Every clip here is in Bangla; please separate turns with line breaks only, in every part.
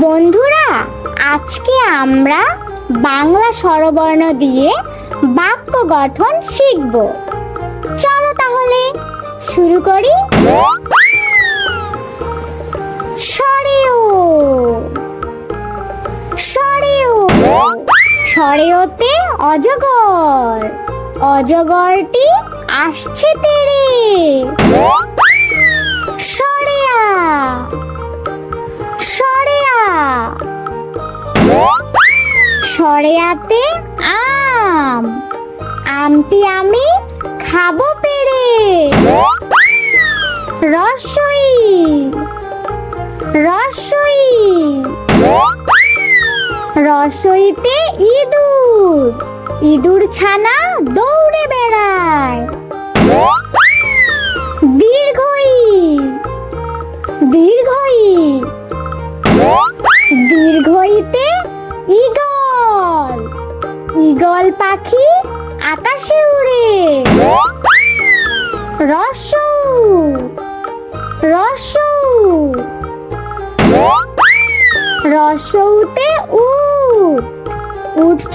বন্ধুরা, আজকে আমরা বাংলা স্বরবর্ণ দিয়ে বাক্য গঠন শিখব। চলো তাহলে, শুরু করি। সরেও সরেও, সরেওতে অজগর, অজগরটি আসছে তেরে। সরেয়াতে আম। আমটি আমি খাব পেরে রসই। রসই। রসইতে ইঁদুর। ইঁদুর ছানা দৌড়ে বেড়ায়। আকাশে উড়ে। রসৌ রসৌ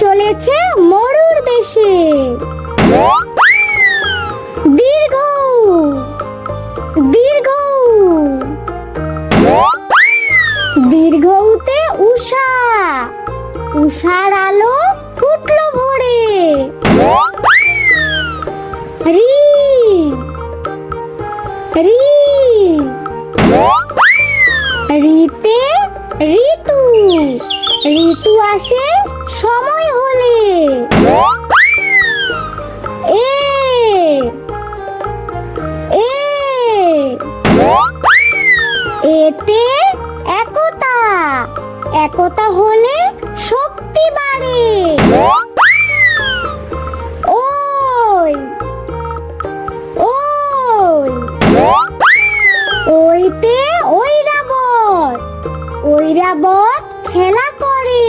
চলেছে মরুর দেশে। দীর্ঘ। দীর্ঘ। দীর্ঘতে উষা। উষার আলো রিতে ঋতু ঋতু। আসে সময় হলে। এতে একতা। একতা হলে ঐরাবত খেলা করে।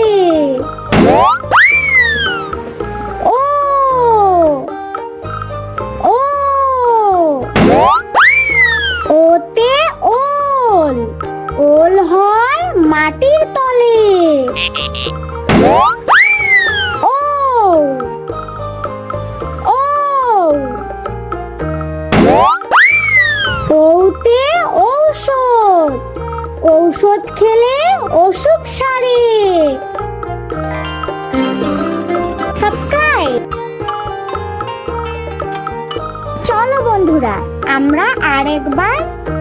আমরা আরেকবার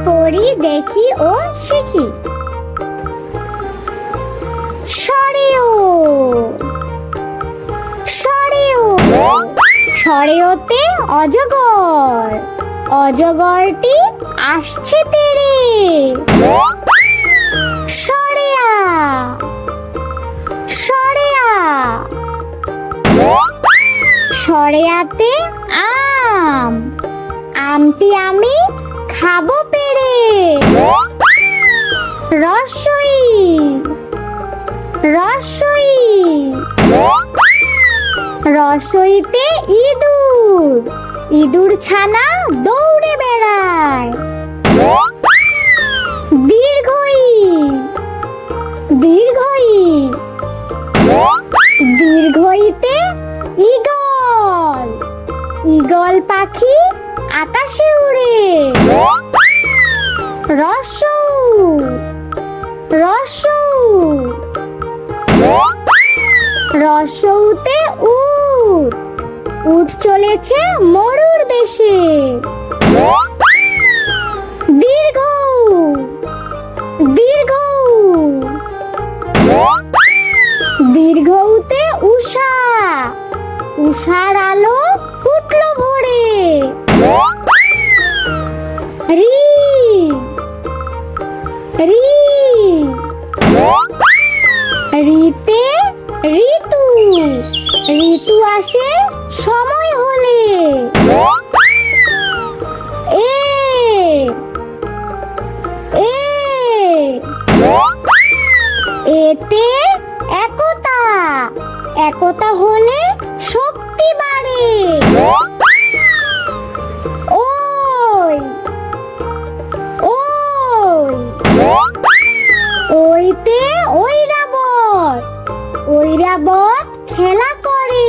পড়ি, দেখি ও শিখি। সরেও সরেও, সরেওতে অজগর, অজগরটি আসছে তেরে। সরেয়া সরেয়া, সরেয়াতে আম। আমটি আমি খাব পেরে রসই। রসই। রসইতে ইঁদুর। ইঁদুর ছানা দৌড়ে বেড়ায়। দীর্ঘই। দীর্ঘই। দীর্ঘইতে ঈগল। ঈগল পাখি আকাশে উড়ে। রসৌ রসৌ রসৌতে উট। উট চলেছে মরুর দেশে। দীর্ঘ। দীর্ঘ। দীর্ঘতে উষা উষার আলো ফুটলো ভোরে। রি। রিতে ঋতু। ঋতু আসে সময় হলে। এ। এ। এতে একতা। একতা হলে শক্তি ওই রাবত খেলা করে।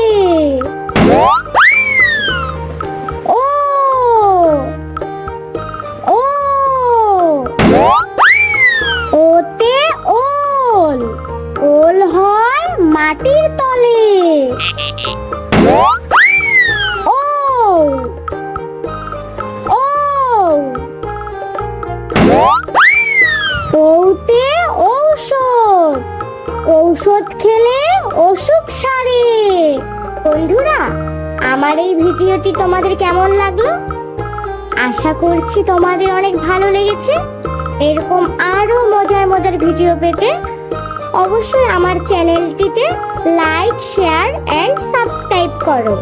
বন্ধুরা, আমার এই ভিডিওটি তোমাদের কেমন লাগল? আশা করছি তোমাদের অনেক ভালো লেগেছে। এরকম আরও মজার মজার ভিডিও পেতে অবশ্যই আমার চ্যানেলটিতে লাইক শেয়ার অ্যান্ড সাবস্ক্রাইব করো।